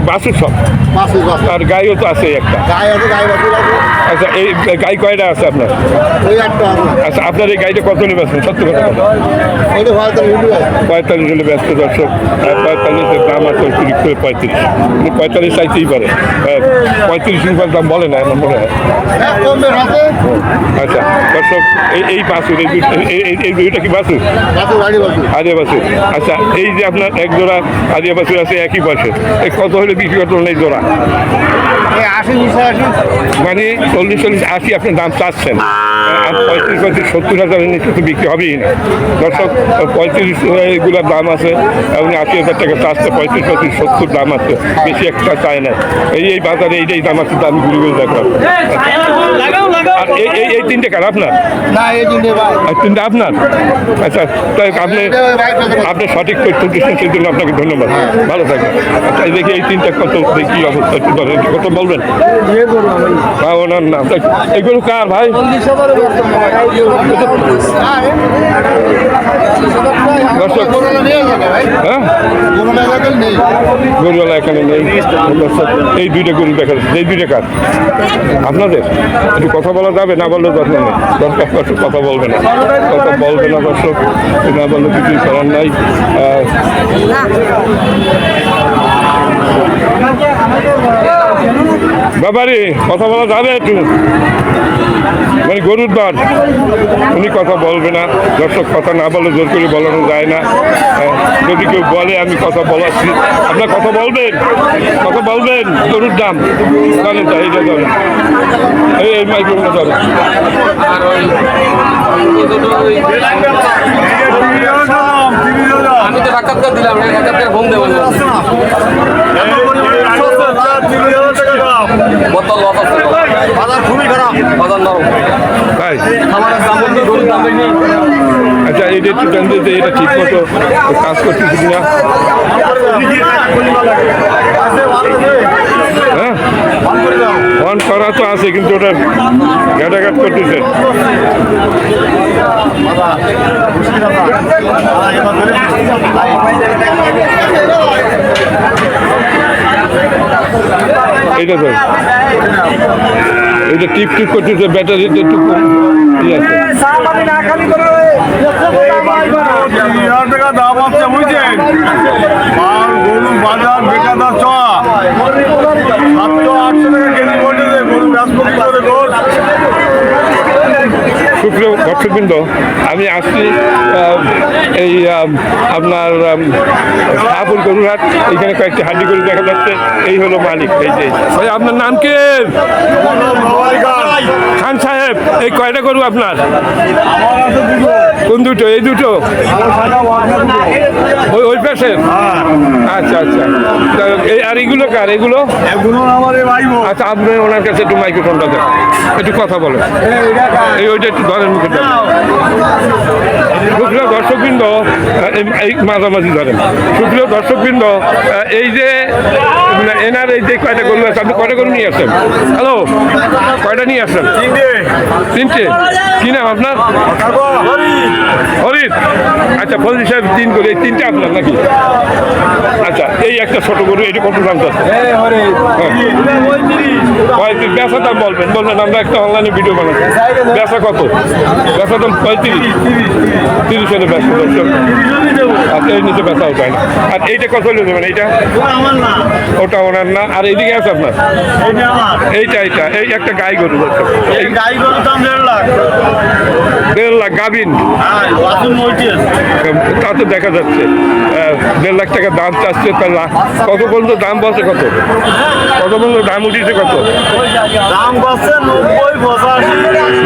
বাসুর সব? আর গাইও তো আছে একটা। আচ্ছা এই গাই কয়টা আছে আপনার? আচ্ছা আপনার এই গাড়িটা কত নেবে সত্য কথা পঁয়তাল্লিশ হলে ব্যস্ত দর্শক। পঁয়তাল্লিশের দাম আছে চুরি করে পঁয়ত্রিশ। উনি পঁয়তাল্লিশ চাইতেই পারে। পঁয়ত্রিশ রুপার দাম বলে না আমার মনে হয়। হ্যাঁ আচ্ছা দর্শক এই এই বাসুর এই দুই- এই- এই- এই দুইটা কি বাসুর? বাসু বাসুর। আচ্ছা এই যে আপনার এক জোড়া আদিয়া বাসুর আছে একই পাশে কত হলে বিক্রি করতে এই জোড়া মানে চল্লিশ চল্লিশ আশি আপনি দাম চাচ্ছেন। আর পঁয়ত্রিশ পঁয়ত্রিশ সত্তর হাজারের নিচে তো বিক্রি হবেই না। দর্শক পঁয়ত্রিশ এগুলোর দাম আছে আপনি আশি হাজার টাকা চাচ্ছে পঁয়ত্রিশ পঁয়ত্রিশ সত্তর দাম আছে। বেশি একটা চায় না। এই এই বাজারে এইটাই দাম আছে দাম ঘুরে ঘুরে দেখলাম আর এই এই এই তিনটে কার আপনার? না এই আর তিনটে আপনার? আচ্ছা তাই আপনি আপনি সঠিক তথ্য দিচ্ছেন সেই জন্য আপনাকে ধন্যবাদ। ভালো থাকবেন। আচ্ছা দেখি এই তিনটা কত দেখি অবস্থা একটু বলেন কত বলবেন? হ্যাঁ ওনার নাম এগুলো কার ভাই? দর্শক হ্যাঁ? গরুওয়ালা এখানে নেই। এই দুইটা গরু দেখা যাচ্ছে। এই দুইটা কার? আপনাদের? একটু কথা বলা যাবে? না বললে যত্ন নেই। দরকার কথা বলবে না। কথা বলবে না দর্শক। না বললে কিছুই করার নাই। বাবারে কথা বলা যাবে একটু? মানে গরুর দর উনি কথা বলবে না দর্শক কথা না বলে জোর করে বলানো যায় না। আহ, যদি কেউ বলে আমি কথা বলাচ্ছি। আপনার কথা বলবেন? কথা বলবেন? গরুর দাম। জানেন তো এইটা ধরেন। এই এই মাইক্রোফোনে ধরেন। আমি তো সাক্ষাৎকার দিলাম না সাক্ষাৎকার ফোন দেবো। বোতল লস আছে। বাজার খুবই খারাপ বাজার নরম। তাই? খাবারের দাম বেশি গরুর দাম আচ্ছা এইটা একটু জানতে যে এটা ঠিক মতো কাজ করতেছি কিনা? হ্যাঁ? ফোন করা তো আছে কিন্তু ওটা ঘাটাঘাট করতেছে। এইটা তো। এইটা টিপ টিপ করতেছে কম। ইয়ে আছে। বাজার, বেকাদার চ সাতশো আটশো টাকা কেজি পড়েছে গরু ব্যস্ত করে গোস সুপ্রিয় দর্শকবৃন্দ, আমি আসছি এই আপনার শাহপুর গরুরহাট, এখানে কয়েকটি হাড্ডি গরু দেখা যাচ্ছে, এই হলো মালিক, এই যে। ভাই, আপনার নাম কি? খান সাহেব, এই কয়টা গরু আপনার? কোন দুটো? এই দুটো? ওই ওই পাশের আচ্ছা আচ্ছা। তা এই আর এগুলো কার? এগুলো? আচ্ছা আপনি ওনার কাছে একটু মাইক্রোফোনটা দেন। একটু কথা বলেন। এই ওইটা একটু ধরেন মুখে সুপ্রিয় দর্শকবৃন্দ এই- মাঝামাঝি ধরেন। সুপ্রিয় দর্শকবৃন্দ এই যে না, এনার এই যে কয়টা গরু আছে আপনি কয়টা গরু নিয়ে আসছেন হ্যালো কয়টা নিয়ে আসছেন তিনটে। কি নাম আপনার? হরিদ আচ্ছা ফজলি সাহেব তিন গরু এই তিনটে আপনার নাকি? আচ্ছা এই একটা ছোট গরু এটা কত দাম চাচ্ছে পঁয়ত্রিশ। বেচা দাম বলবেন বলবেন আমরা একটা অনলাইনে ভিডিও বানাচ্ছি। বেচা কত? বেচা দাম পঁয়ত্রিশ। তিরিশ হলে বেচা দর্শক আচ্ছা এই নিচে বেচা উঠায় না। আর এইটা কত হলে দেবেন এইটা? ওটা ওনার না। আর এইদিকে আছে আপনার? এইটা এইটা এই একটা গাই গরু এই গাই গরুর দাম দেড় লাখ। দেড় লাখ গাবিন হ্যাঁ তা তো দেখা যাচ্ছে দেড় লাখ টাকা দাম চাচ্ছে তার কত পর্যন্ত দাম বলছে কত? কত পর্যন্ত দাম উঠিয়েছে কত? দাম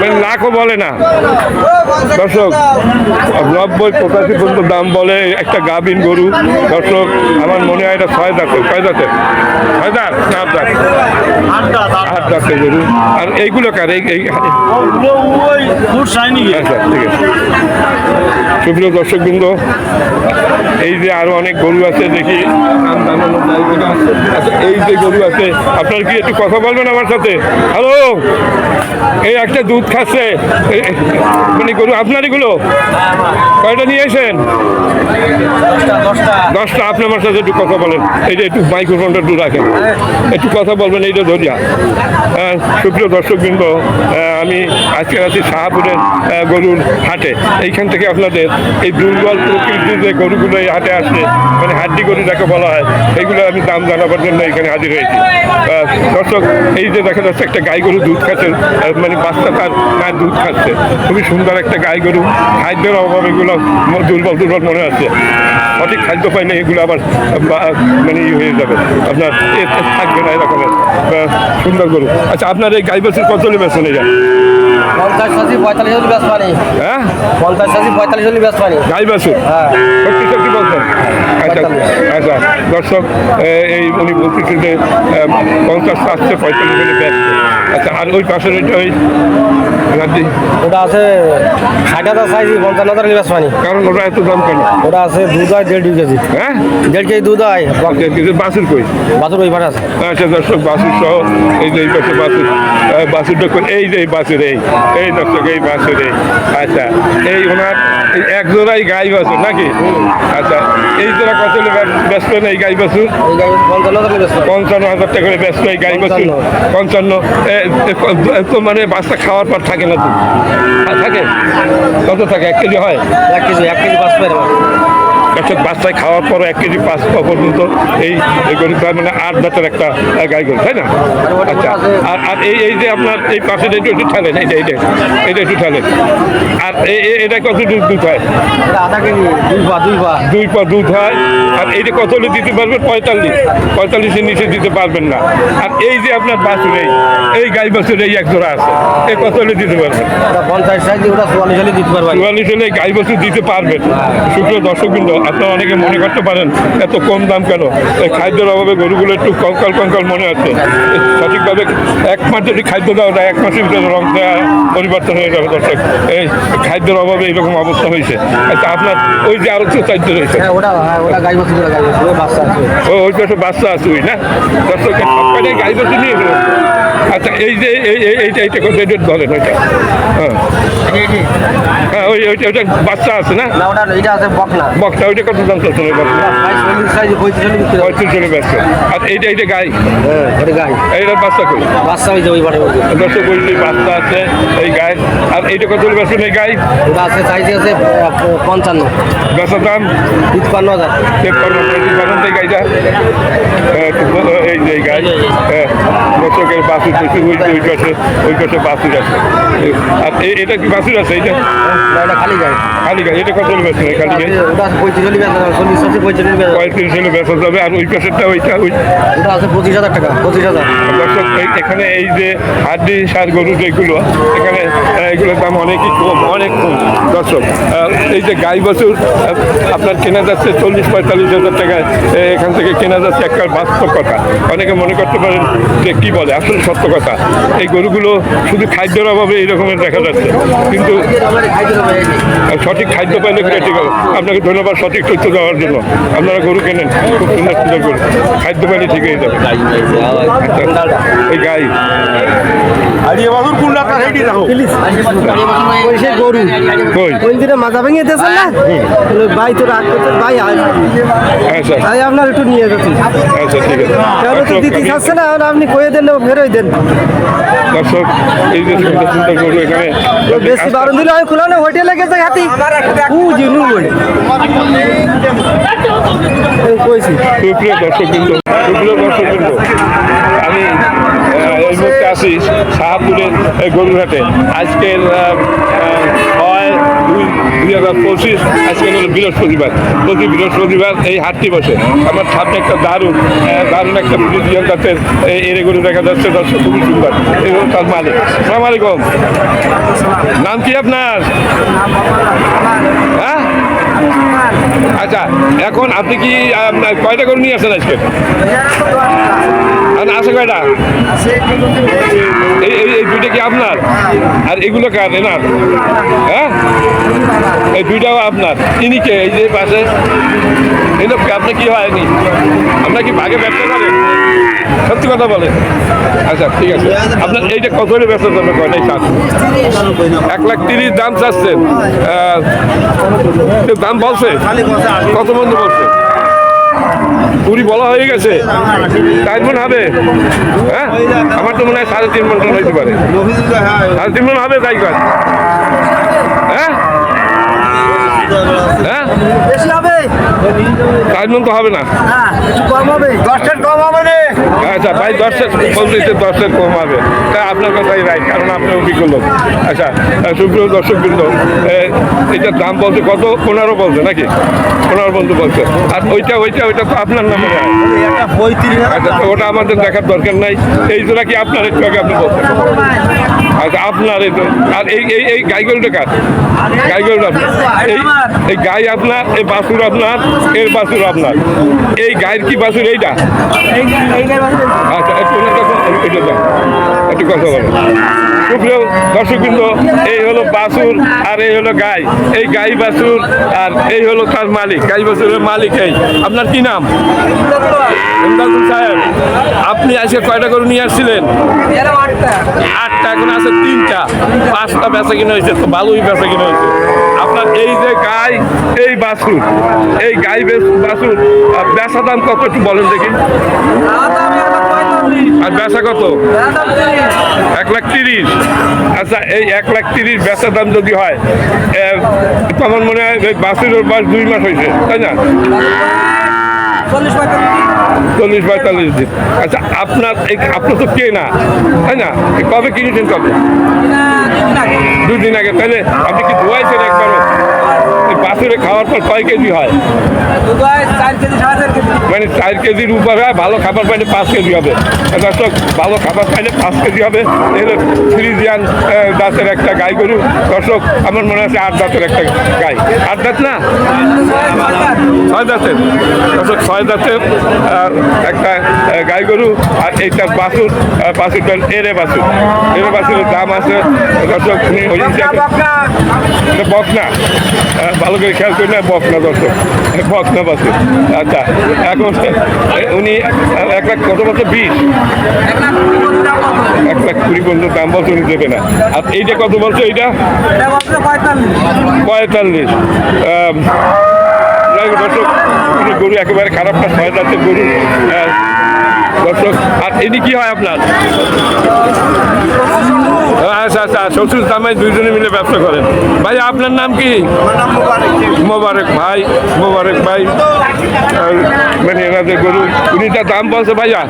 মানে লাখও বলে না। দর্শক নব্বই পঁচাশি পর্যন্ত দাম বলে একটা গাভিন গরু। দর্শক আমার মনে হয় এটা ছয় দাঁতের কয় দাঁতের। ছয় দাঁত না আট দাঁত? আট দাঁতের গরু। আর এইগুলো কার? এই আচ্ছা ঠিক আছে। সুপ্রিয় দর্শকবৃন্দ এই যে আরও অনেক গরু আছে দেখি। আচ্ছা, এই যে গরু আছে আপনার কি একটু কথা বলবেন আমার সাথে? হ্যালো এই একটা দুধ খাচ্ছে। মানে গরু আপনার এগুলো? কয়টা নিয়ে এসেন দশটা আপনি আমার সাথে একটু কথা বলেন। এই যে একটু মাইক্রোফোনটা একটু রাখেন। একটু কথা বলবেন এইটা ধরিয়া। আহ, সুপ্রিয় দর্শকবৃন্দ আমি আজকে আছি শাহপুরের গরুর হাটে। এইখান থেকে আপনাদের এই দুর্বল প্রকৃতির যে গরুগুলো এই হাটে আসছে মানে হাড্ডি গরু যাকে বলা হয় এইগুলো আমি দাম জানাবার জন্য এখানে হাজির হয়েছি। দর্শক, এই যে দেখা যাচ্ছে একটা গাই গরু দুধ খাচ্ছে মানে বাচ্চা তার মায়ের দুধ খাচ্ছে। খুবই সুন্দর একটা গাই গরু, খাদ্যের অভাব এগুলো দুর্বল দুর্বল মনে হচ্ছে। সঠিক খাদ্য পায় না এগুলো আবার মানে ইয়ে হয়ে যাবে। আপনার থাকবে না এরকমের সুন্দর গরু। আচ্ছা আপনার এই গাই বাছুর কত নেবেছেন এটা? পঞ্চাশ পঁয়তাল্লিশ হলে ব্যস্ত পানি হ্যাঁ? পঞ্চাশ পঁয়তাল্লিশ হলে পানি গাই হ্যাঁ। সত্যি সত্যি বলছেন? আচ্ছা আচ্ছা। দর্শক এই উনি বলতেছে যে পঞ্চাশ আসছে পঁয়তাল্লিশ হলে ব্যস্ত আচ্ছা আর ওই পাশের ওইটা ওই রাজি ওটা আছে ষাট হাজার সাইজ পঞ্চান্ন হাজার পানি কারণ ওটা এত দাম কেন? ওটা আছে দুধ হয় দেড় কেজি। হ্যাঁ? দেড় কেজি দুধ হয়। বাছুর কই? বাছুর ওই আছে। আচ্ছা দর্শক বাসুর সহ এই যে এই পাশে বাসুর আহ, বাসুরটা এই যে বাসুর এই এই দর্শক এই বাসুর এই। আচ্ছা এই ওনার এক জোড়াই গাই বাছুর নাকি? আচ্ছা এই জোড়া কত ব্যস্ত এই গাই এই পঞ্চান্ন হাজার টাকা করে ব্যস্ত এই গাই বাছুর পঞ্চান্ন। তো মানে বাচ্চা খাওয়ার পর থাকে আ, থাকে? কত থাকে? এক কেজি হয়? এক কেজি এক কেজি পাঁচ। দর্শক বাচ্চায় খাওয়ার পর এক কেজি পাঁচ পর্যন্ত এই এই গরুটা মানে আট দাঁতের একটা গাই গরু তাই না? আচ্ছা আর আর এই এই যে আপনার এই পাশে এটা একটু ঠালেন এইটা এইটা এটা একটু ঠালেন। আর এই এটা কত দুধ দুধ হয়? দুই পা দুধ হয়। আর এইটা কত হলে দিতে পারবেন? পঁয়তাল্লিশ। পঁয়তাল্লিশের নিচে দিতে পারবেন না। আর এই যে আপনার বাছুর এই এই গাই বাছুর এই এক জোড়া আছে। এই কত হলে দিতে পারবেন? পঞ্চাশ চুয়াল্লিশ হলে দিতে পারবেন। চুয়াল্লিশ হলে গাই বছর দিতে পারবেন। শুক্র দর্শকবৃন্দ আপনারা অনেকে মনে করতে পারেন এত কম দাম কেন? এই খাদ্যের অভাবে গরুগুলো একটু কঙ্কাল কঙ্কাল মনে হচ্ছে। এ সঠিকভাবে এক মাস যদি খাদ্য দেওয়া যায় এক মাসের ভিতরে রং দেওয়া পরিবর্তন হয়ে যাবে দর্শক। এই খাদ্যের অভাবে এইরকম অবস্থা হয়েছে। আচ্ছা আপনার ওই যে আরও চাইতে রয়েছে। হ্যাঁ হ্যাঁ আছে। ও ওই পাশে বাচ্চা আছে ওই না? দর্শক সবখানে গাই নিয়ে আচ্ছা এই যে এই এই- এইটা এইটা কত এটা ধরেন ওইটা। হ্যাঁ। হ্যাঁ ওই ওইটা ওইটা বাচ্চা আছে না? না আছে বকনা। বক্সটা ওইটা কত দাম চলছে পঁয়ত্রিশ জনে ব্যস্ত আর এইটা এইটা গাই? হ্যাঁ গাই। এইটা বাচ্চা কই? বাচ্চা ওই ওই যে। দর্শক ওই বাচ্চা আছে এই গাই। আর এইটা কত ব্যস্ত এই গাই? আছে সাইজ আছে পঞ্চান্ন। বেচার দাম? তিপ্পান্ন হাজার। এই গাইটা? হ্যাঁ, এই গাই। দর্শকের বাসুর প্রচুর ওই পাশে ওই পাশে বাসুর আছে। আর এটা কি বাসুর আছে? ওটা খালি খালি গাই এটা কত খালি বেচা যাবে চল্লিশ আছে পঁয়ত্রিশ হলে বেচা যাবে। পঁয়ত্রিশ হলে বেচা যাবে আর ওই পাশেরটা ওইটা ওই ওটা আছে পঁচিশ হাজার টাকা পঁচিশ হাজার। দর্শক এখানে এই যে হাড্ডি সার গরু যেগুলো এখানে এগুলোর দাম অনেকই কম অনেক কম। দর্শক এই যে গাই বছর আপনার কেনা যাচ্ছে চল্লিশ পঁয়তাল্লিশ হাজার টাকায় এখান থেকে কেনা যাচ্ছে একটা বাস্তব কথা। অনেকে মনে করতে পারেন যে কি বলে আসলে সত্য কথা। এই গরুগুলো শুধু খাদ্যের অভাবে এই রকমের দেখা যাচ্ছে। কিন্তু সঠিক খাদ্য পাইলে কেটে গেল আপনাকে ধন্যবাদ সঠিক তথ্য দেওয়ার জন্য। আপনারা গরু কেনেন খুব সুন্দর সুন্দর গরু। খাদ্য পাইলে ঠিক হয়ে যাবে। এই গাই। মাথা ভেঙে দিয়েছেন না? ভাই তো রাগ করতে ভাই আয়। আচ্ছা। তাই আপনার একটু নিয়ে গেছি আচ্ছা ঠিক আছে। দিতে চাচ্ছে না আপনি কয়ে দেন ফেরোই দেন। দর্শক এই যে সুন্দর সুন্দর গরু এখানে। বেশি বারণ দিলে খোলা না হোটেলে গেছে হাতি? জিনু বলে সুপ্রিয় দর্শক সুপ্রিয় দর্শক আমি এই মুহূর্তে আসি আজকের পঁচিশ, আজকে হলো বৃহস্পতিবার। প্রতি বৃহস্পতিবার এই হাটটি বসে। আমার সামনে একটা দারুণ দারুণ একটা জাতের এই এরে গরু দেখা যাচ্ছে, দর্শক খুবই সুন্দর। হলো তার মালিক। সালাম আলাইকুম। নাম কি আপনার? হ্যাঁ? আচ্ছা এখন আপনি কি কয়টা গরু নিয়ে আসেন আজকে? আছে কয়টা এই এই- এই দুইটা কি আপনার? আর এগুলো কার? এনার? হ্যাঁ? এই দুইটাও আপনার। ইনি কে? এই যে পাশে। এই লোককে আপনি কি হয়নি? আপনার কি ভাগে ব্যবসা করেন সত্যি কথা বলেন। আচ্ছা ঠিক আছে। আপনার এইটা কত হলে ব্যবসা করবে? কয়টাই চান? এক লাখ তিরিশ দাম চাচ্ছেন। দাম বলছে? কত বন্ধু বলছে? কুড়ি বলা হয়ে গেছে। চার মন হবে? হ্যাঁ? আমার তো মনে হয় সাড়ে তিন মন হইতে পারে। সাড়ে তিন মন হবে তাই কাজ হ্যাঁ? হ্যাঁ? চার মন তো হবে না। হ্যাঁ আচ্ছা ভাই দশের বলতেছে দশের কম হবে। তা আপনার কথাই রাইট কারণ আপনি অভিজ্ঞ লোক। আচ্ছা সুপ্রিয় দর্শক বৃন্দ এটার দাম বলছে কত? পনেরো বলছে নাকি? পনেরো বন্ধু বলছে। আর ওইটা ওইটা ওইটা তো আপনার নামে আচ্ছা ওটা আমাদের দেখার দরকার নাই। এই জোড়া কি আপনার একটু আগে আপনি বলছেন আচ্ছা আপনার এই তো- আর এই এই এই গাই গরুটা কার? গাই গরুটা আপনার। এই এই গাই আপনার এই বাছুর আপনার এর বাছুর আপনার। এই গায়ের কি বাছুর এইটা? আচ্ছা একটু একটু কথা বলো সুপ্রিয় দর্শকবৃন্দ, এই হলো বাছুর আর এই হলো গাই। এই গাই বাছুর আর এই হলো তার মালিক। গাই বাছুরের মালিক এই। আপনার কি নাম? সাহেব, আপনি আজকে কয়টা করে নিয়ে আসছিলেন? আটটা, এখন আছে তিনটা। পাঁচটা বেচা কিনা হয়েছে, তো ভালোই বেচা কিনা হয়েছে। আপনার এই যে গাই, এই বাছুর, এই গাই আর বেচা দাম কত একটু বলেন দেখি। আর বেচা কত? এক লাখ তিরিশ। আচ্ছা এই এক লাখ তিরিশ বেচার দাম যদি হয় তখন মনে হয় বাছুরের বয়স দুই মাস হয়েছে তাই না? চল্লিশ পঁয়তাল্লিশ দিন। আচ্ছা আপনার এই আপনার তো কে না তাই না? কবে কিনেছেন কবে? দুদিন আগে। তাহলে আপনি কি ধোয়াইছেন একবারও এই বাছুরে খাওয়ার পর কয় কেজি হয়। মানে চার কেজির উপরে হয় ভালো খাবার পাইলে পাঁচ কেজি হবে। দর্শক ভালো খাবার পাইলে পাঁচ কেজি হবে। এর ফ্রিজিয়ান দাঁতের একটা গাই গরু। দর্শক আমার মনে আছে আট দাঁতের একটা গাই। আট দাঁত না? ছয় দাঁতের দর্শক ছয় দাঁতের একটা গাই গরু আর এইটার বাছুর আহ, বাছুরটার এরে বাছুর এরে বাছুরের দাম আছে দর্শক বকনা। আহ, ভালো খেয়াল করি না বকনা দর্শক বকনা বাছুর আচ্ছা এখন উনি এক লাখ কত বছর বিশ। এক লাখ কুড়ি পর্যন্ত দাম বলছে, উনি দেবে না। আর এইটা কত বলছে এইটা? পঁয়তাল্লিশ। দর্শক গরু একেবারে খারাপ না ছয় যাচ্ছে গরু দর্শক আর এটি কি হয় আপনার? আচ্ছা আচ্ছা শ্বশুর জামাই দুইজনে মিলে ব্যবসা করেন। ভাই আপনার নাম কি? মোবারক। ভাই মোবারক ভাই। মানে এনাদের গরু উনি যা দাম বলছে ভাইয়া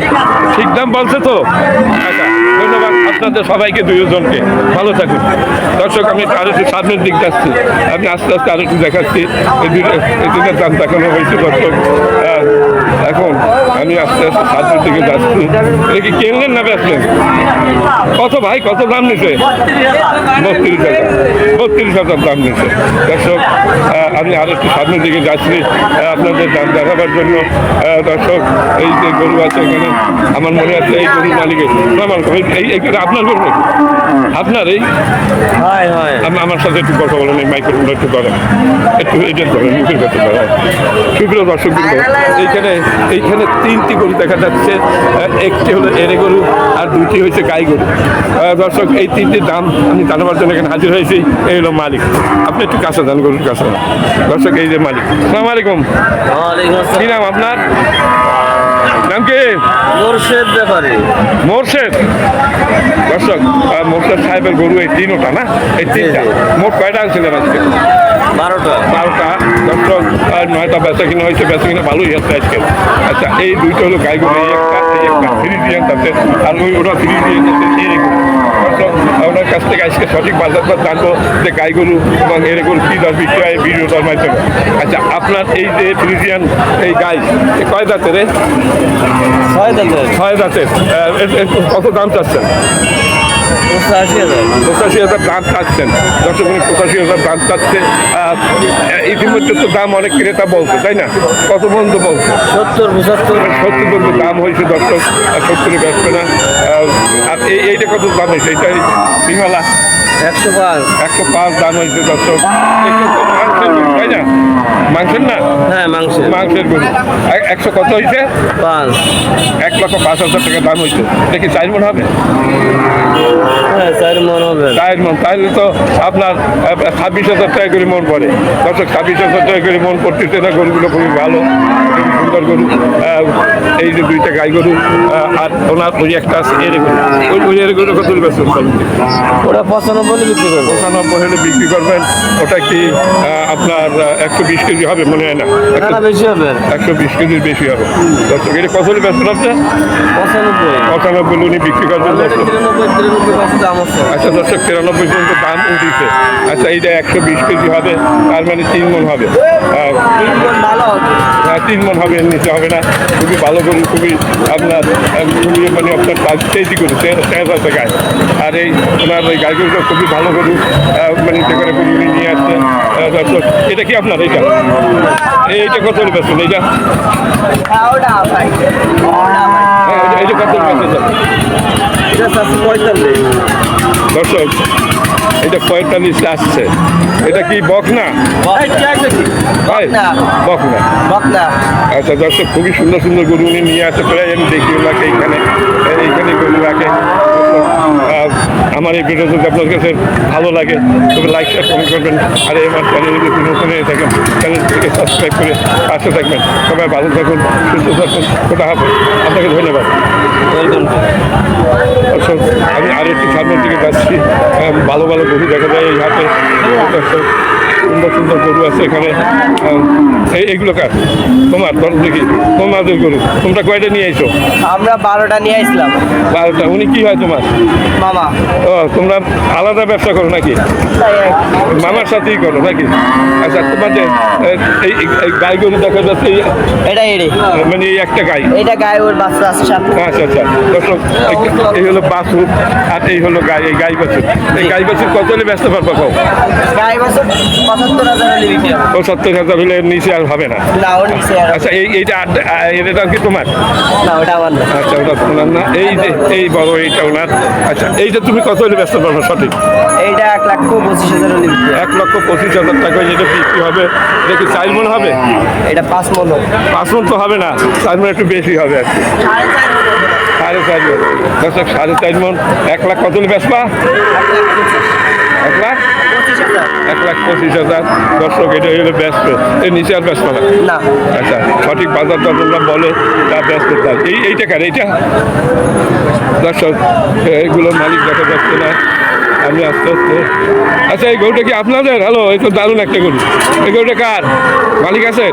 ঠিক দাম বলছে তো? আচ্ছা ধন্যবাদ আপনাদের সবাইকে দুজনকে ভালো থাকুন। দর্শক আমি আরও একটু সামনের দিক যাচ্ছি। আমি আস্তে আস্তে আরও একটু দেখাচ্ছি। এই দুটো এই দুটোর দাম দেখানো হয়েছে দর্শক। এখন আমি আস্তে আস্তে সামনের দিকে যাচ্ছি। এটা কি কিনলেন না বেচলেন কত ভাই কত দাম নিছে? বত্রিশ হাজার। বত্রিশ হাজার দাম নিচ্ছে দর্শক আমি আরও একটু সামনের দিকে যাচ্ছি আপনাদের দাম দেখাবার জন্য। দর্শক এই যে গরু আছে এখানে আমার মনে আছে এই গরুর মালিকের। আমার এই- আপনার গরু নাকি? আপনার এই? আমি আমার সাথে একটু কথা বলেন এই মাইক্রোফোনটা একটু ধরেন। একটু এটা ধরেন মুখের ধরেন। সুপ্রিয় দর্শক এইখানে এইখানে তিনটি গরু দেখা যাচ্ছে। একটি হলো এরে গরু আর দুটি হচ্ছে গাই গরু। দর্শক এই তিনটির দাম আমি জানাবার জন্য এখানে হাজির হয়েছি। এই হলো মালিক। আপনি একটু কাছে যান গরুর কাছে দর্শক এই যে মালিক। সালাম আলাইকুম। কি নাম আপনার? নাম কি? মোর্শেদ ব্যাপারে। মোর্শেদ? দর্শক মোর্শেদ সাহেবের গরু এই তিনটা না? এই তিনটা। মোট কয়টা আনছিলেন আজকে? বারোটা। বারোটা। নয়টা বেচা কিনা হয়েছে বেচা কিনা ভালোই হচ্ছে আজকে। আচ্ছা এই দুইটা হলো গাই গরু এই একটা এই একটা ফ্রি দিয়ে তাতে আর ওই ওরা ফ্রি দিয়ে এই কাছ থেকে আজকে সঠিক বাজার দর জানব যে গাই গরু এবং এর গরু কী দর বিক্রি ভিডিও দর মাধ্যমে। আচ্ছা আপনার এই যে ফ্রিজিয়ান এই গাই কয় দাঁতের রে? ছয় দাঁতের? ছয় দাঁতের। কত দাম চাচ্ছেন? পঁচাশি হাজার। দাম চাচ্ছেন। দর্শক উনি পঁচাশি হাজার দাম চাচ্ছে। ইতিমধ্যে তো দাম অনেক ক্রেতা বলছে তাই না? কত পর্যন্ত বলছে? সত্তর পঁচাত্তর। সত্তর পর্যন্ত দাম হয়েছে দর্শক। সত্তরে বেচবে না। আর এই এইটা কত দাম? হয়েছে এইটা একশো পাঁচ। একশো পাঁচ দাম হয়েছে দর্শক। মাংসের তাই না? মাংসের না? হ্যাঁ মাংস মাংসের গরু। এক- একশো কত হয়েছে? পাঁচ। এক লক্ষ পাঁচ হাজার টাকা দাম হয়েছে। দেখি চার মন হবে? হ্যাঁ চার মন হবে। চার মন। তাহলে তো আপনার ছাব্বিশ হাজার টাকা করে মন পড়ে। দর্শক ছাব্বিশ হাজার টাকা করে মন পড়তেছে না গরুগুলো খুবই ভালো। সুন্দর গরু এই যে দুইটা গাই গরু আর ওনার ওই একটা আছে এর গরু। ওই ওই এর গরু কত ওটা পঁচানব্বই বিক্রি করব। পঁচানব্বই হলে বিক্রি করবেন। ওটা কি আপনার একশো বিশ কেজি হবে মনে হয় না? বেশি হবে। একশো বিশ কেজির বেশি হবে। এটা কত হলে বেতন আপনি? পঁচানব্বই। পঁচানব্বই উনি বিক্রি করবেন আচ্ছা দর্শক তিরানব্বই পর্যন্ত দাম উঠিছে। আচ্ছা এইটা একশো বিশ কেজি হবে তার মানে তিন মন হবে। হবে হ্যাঁ, তিন মন হবে। নিচে হবে না। খুবই ভালো গরু খুবই আপনার খুবই মানে আপনার তেজি গরু তেজ আছে গায়ে। আর এই ওনার ওই গরুটা খুবই ভালো গরু মানে এটা করে গরু নিয়ে দর্শক এটা কি আপনার এইটা? এইটা কত বেতন এইটা? হ্যাঁ, এইটা কত এটা চারশো পঁয়তাল্লিশ। দর্শক, এটা পঁয়তাল্লিশ আসছে। এটা কি বক না? বক না। আচ্ছা দর্শক, খুবই সুন্দর সুন্দর গরু নিয়ে আসে। প্রায় আমি দেখি ওনাকে এইখানে এইখানে গরু রাখে। আমার এই ভিডিও যদি আপনার কাছে ভালো লাগে তবে লাইক শেয়ার কমেন্ট করবেন। আর এই আমার চ্যানেলে যদি নতুন হয়ে থাকেন চ্যানেলটিকে সাবস্ক্রাইব করে পাশে থাকবেন। সবাই ভালো থাকুন সুস্থ থাকুন ওটা হবে। আপনাকে ধন্যবাদ। আমি আর একটু সামনের দিকে যাচ্ছি। ভালো ভালো গরু দেখা যায় এই হাটে। দর্শক সুন্দর সুন্দর গরু আছে এখানে। এই এইগুলো কার? তোমার দেখি। তোমাদের গরু। তোমরা কয়টা নিয়ে আইছো? আমরা বারোটা নিয়ে আসলাম বারোটা। উনি কি হয় তোমার? মামা। ও তোমরা আলাদা ব্যবসা করো নাকি? মামার সাথেই করো নাকি? আচ্ছা তোমাদের আহ, এই এই গাই গরু দেখা যাচ্ছে এটা এড়ে মানে এই একটা গাই। এটা গায়ে ওর বাচ্চা আছে আচ্ছা আচ্ছা। দর্শক এই- হলো বাছুর আর এই হলো গাই এই গাই বাছুর। এই গাই বাছুর কত হলে ব্যস্ত পারব গায়ে বছর পঁচাত্তর হাজার হলে নিচে আর হবে না? আচ্ছা এই এইটা এটা কি তোমার? না ওটা আমার আচ্ছা ওটা তোমার না। এই যে এই বড় এইটা ওনার। আচ্ছা এইটা তুমি কত হলে ব্যস্ত পারব সঠিক? এইটা এক লাখ পঁচিশ হাজার হলে এক লক্ষ পঁচিশ হাজার টাকা যেটা বিক্রি হবে। এটা কি চার মন হবে? এটা পাঁচ মন হবে। পাঁচ মন তো হবে না। চার মন একটু বেশি হবে আর কি। সাড়ে চার মন। দর্শক সাড়ে চার মন। এক লাখ কত হলে বেসবা এক লাখ। এক লাখ পঁচিশ হাজার দর্শক এটা হলো ব্যস্ত। এর নিচে আর ব্যস্ত না? না। আচ্ছা সঠিক বাজার দর তোমরা বলে তা ব্যস্ত তার এই এইটা কার এইটা? দর্শক এগুলোর মালিক দেখা যাচ্ছে না আমি আস্তে আস্তে আচ্ছা এই গরুটা কি আপনাদের? হ্যালো, এই তো দারুণ একটা গরু। এই গরুটা কার? মালিক আছেন?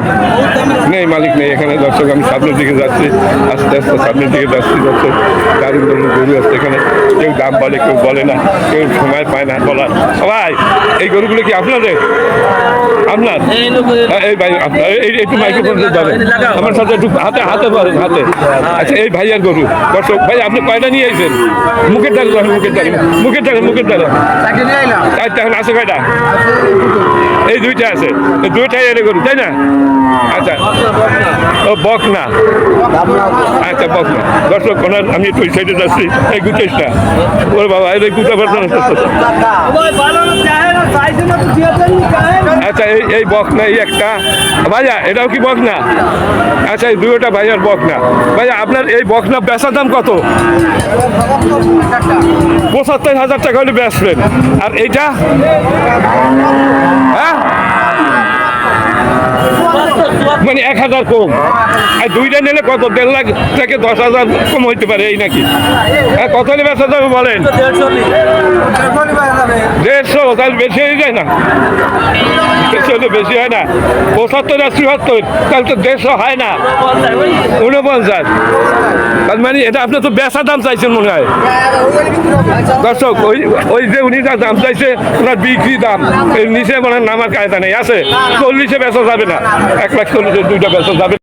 নেই, মালিক নেই এখানে। দর্শক, আমি সামনের দিকে যাচ্ছি। আস্তে আস্তে সামনের দিকে যাচ্ছি। দর্শক দারুণ দারুণ গরু আছে এখানে। কেউ দাম বলে, কেউ বলে না। কেউ সময় পায় না বলার। ভাই এই গরুগুলো কি আপনাদের? আপনার? এই ভাই, আপনার। একটু মাইক্রোফোন ধরেন। আমার সাথে একটু হাতে হাতে ধরেন, হাতে। আচ্ছা এই ভাইয়ার গরু। দর্শক, ভাই, আপনি কয়টা নিয়ে আইছেন? মুখের ধরেন, মুখের দ্বারে মুখের দ্বারে মুখের দ্বারে চারটা এখন আসো কয়টা এই দুইটা আছে। দুইটাই এনে গরু তাই না? আচ্ছা। ও বক না আচ্ছা বক না দর্শক, ওনার, আমি একটু সাইডে যাচ্ছি। এই গুটেশটা ওর বাবা, এই গুটা বর্তমান আচ্ছা এই এই বক না এই একটা। ভাইয়া, এটাও কি বক না আচ্ছা এই দুটোটা ভাইয়ার বক না ভাইয়া, আপনার এই বক না বেচার দাম কত? পঁচাত্তর হাজার টাকা হলে বেচবেন আর এইটা হ্যাঁ মানে এক হাজার কম। আর দুইটা নিলে কত? দেড় লাখ থেকে দশ হাজার কম হইতে পারে এই নাকি? হ্যাঁ কত হলে বেচা যাবে বলেন? দেড়শো, তাহলে বেশি হয়ে যায় না? দেড়শো বেশি হয় না? পঁচাত্তর আর চুয়াত্তর, তাহলে তো দেড়শো হয় না। উনপঞ্চাশ তার মানে এটা আপনি তো বেচা দাম চাইছেন মনে হয়। দর্শক, ওই ওই যে উনি যা দাম চাইছে, ওনার বিক্রি দাম। এর নিচে মানে নামার কায়দা নেই, আছে? চল্লিশে বেচা যাবে না, এক লাখ চল্লিশে দুইটা বেচা যাবে।